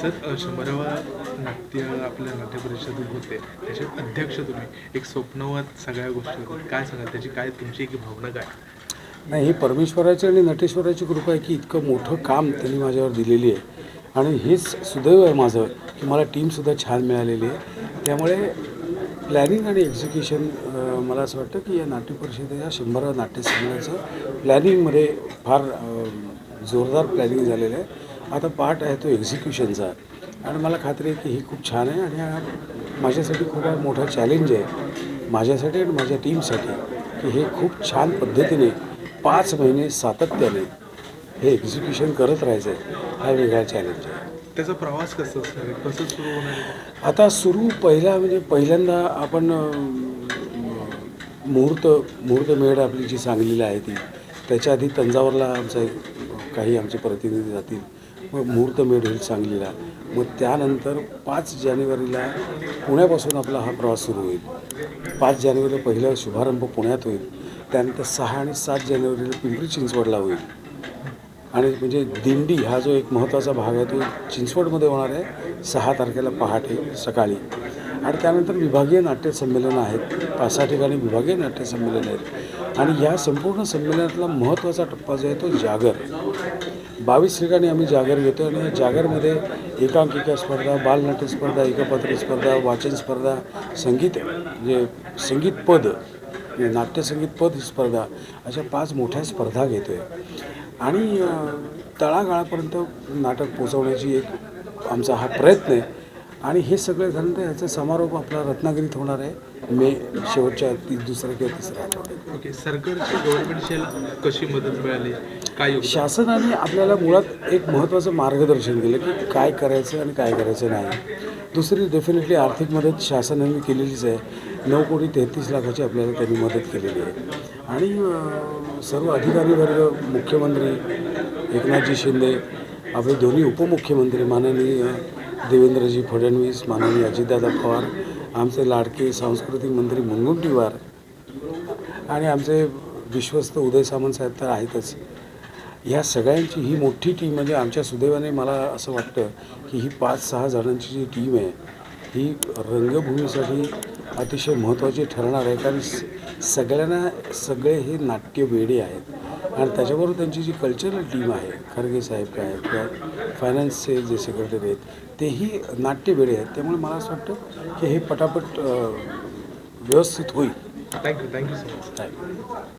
Sir शंभरावा नाट्य आपल्या नाट्य परिषदेत होते. त्याचे अध्यक्ष तुम्ही. एक स्वप्नवत सगळ्या गोष्टी होतात काय सांगाल? त्याची काय तुमची एक भावना काय? नाही ही परमेश्वराची आणि नटेश्वराची कृपा आहे की इतकं मोठं काम त्यांनी माझ्यावर दिलेली आहे. आणि हेच सुदैव आहे माझं की मला टीमसुद्धा छान मिळालेली आहे. त्यामुळे प्लॅनिंग आणि एक्झिक्युशन मला असं वाटतं की या नाट्य परिषदेच्या शंभराव्या नाट्यसंमेलनाचं प्लॅनिंगमध्ये फार जोरदार प्लॅनिंग झालेलं आहे. आता पार्ट आहे तो एक्झिक्युशनचा आणि मला खात्री आहे की ही खूप छान आहे आणि हा माझ्यासाठी खूप मोठा चॅलेंज आहे. माझ्यासाठी आणि माझ्या टीमसाठी की हे खूप छान पद्धतीने पाच महिने सातत्याने हे एक्झिक्युशन करत राहायचं आहे हा वेगळा चॅलेंज आहे. त्याचा प्रवास कसं असणार? कसं सुरू होणार? आता सुरू पहिला म्हणजे पहिल्यांदा आपण अं, मुहूर्त मुहूर्तमेढ आपली जी सांगलीला आहे ती त्याच्या आधी तंजावरला आमचं काही आमचे प्रतिनिधी जातील. मग मुहूर्तमेढ मिळेल सांगलीला. मग त्यानंतर पाच जानेवारीला पुण्यापासून आपला हा प्रवास सुरू होईल. पाच जानेवारीला पहिला शुभारंभ पुण्यात होईल. त्यानंतर सहा आणि सात जानेवारीला पिंपरी चिंचवडला होईल. आणि म्हणजे दिंडी हा जो एक महत्त्वाचा भाग आहे तो चिंचवडमध्ये होणार आहे. सहा तारखेला पहाटे सकाळी. आणि त्यानंतर विभागीय नाट्य संमेलनं आहेत. पाच सहा ठिकाणी विभागीय नाट्यसंमेलनं आहेत. आणि या संपूर्ण संमेलनातला महत्त्वाचा टप्पा जो आहे तो जागर. बावीस ठिकाणी आम्ही जागर घेतो आणि या जागरमध्ये एकांकिका स्पर्धा बालनाट्य स्पर्धा एकपात्र स्पर्धा वाचन स्पर्धा संगीत म्हणजे संगीत पद म्हणजे नाट्यसंगीत पद ही स्पर्धा अशा पाच मोठ्या स्पर्धा घेतो आहे आणि तळागाळापर्यंत नाटक पोचवण्याची एक आमचा हा प्रयत्न आहे. आणि हे सगळं झाल्यानंतर याचा समारोप आपला रत्नागिरीत होणार आहे. मे शेवटच्या ती दुसऱ्या किंवा तिसऱ्या आठवड्यात. ओके सरकारची गव्हर्नमेंटची कशी मदत मिळाली? काय? शासनाने आपल्याला मुळात एक महत्त्वाचं मार्गदर्शन केलं की काय करायचं आणि काय करायचं नाही. दुसरी डेफिनेटली आर्थिक मदत शासनाने केलेलीच आहे. नऊ कोटी तेहतीस लाखाची आपल्याला त्यांनी मदत केलेली आहे. आणि सर्व अधिकारी वर्ग मुख्यमंत्री एकनाथजी शिंदे आपले दोन्ही उपमुख्यमंत्री माननीय देवेंद्रजी फडणवीस माननीय अजितदादा पवार आमचे लाडके सांस्कृतिक मंत्री मुनगुंटीवार आणि आमचे विश्वस्त उदय सामंत साहेब तर आहेतच. ह्या सगळ्यांची ही मोठी टीम म्हणजे आमच्या सुदैवाने मला असं वाटतं की ही पाच सहा जणांची जी टीम आहे ही रंगभूमीसाठी अतिशय महत्त्वाची ठरणार आहे. कारण सगळ्यांना सगळे हे नाट्य वेडे आहेत. आणि त्याच्याबरोबर त्यांची जी कल्चरल टीम आहे खरगे साहेब काय किंवा फायनान्सचे जे सेक्रेटरी आहेत तेही नाट्य वेडे आहेत. त्यामुळे मला असं वाटतं की हे पटापट व्यवस्थित होईल. Thank you thank you so much thank you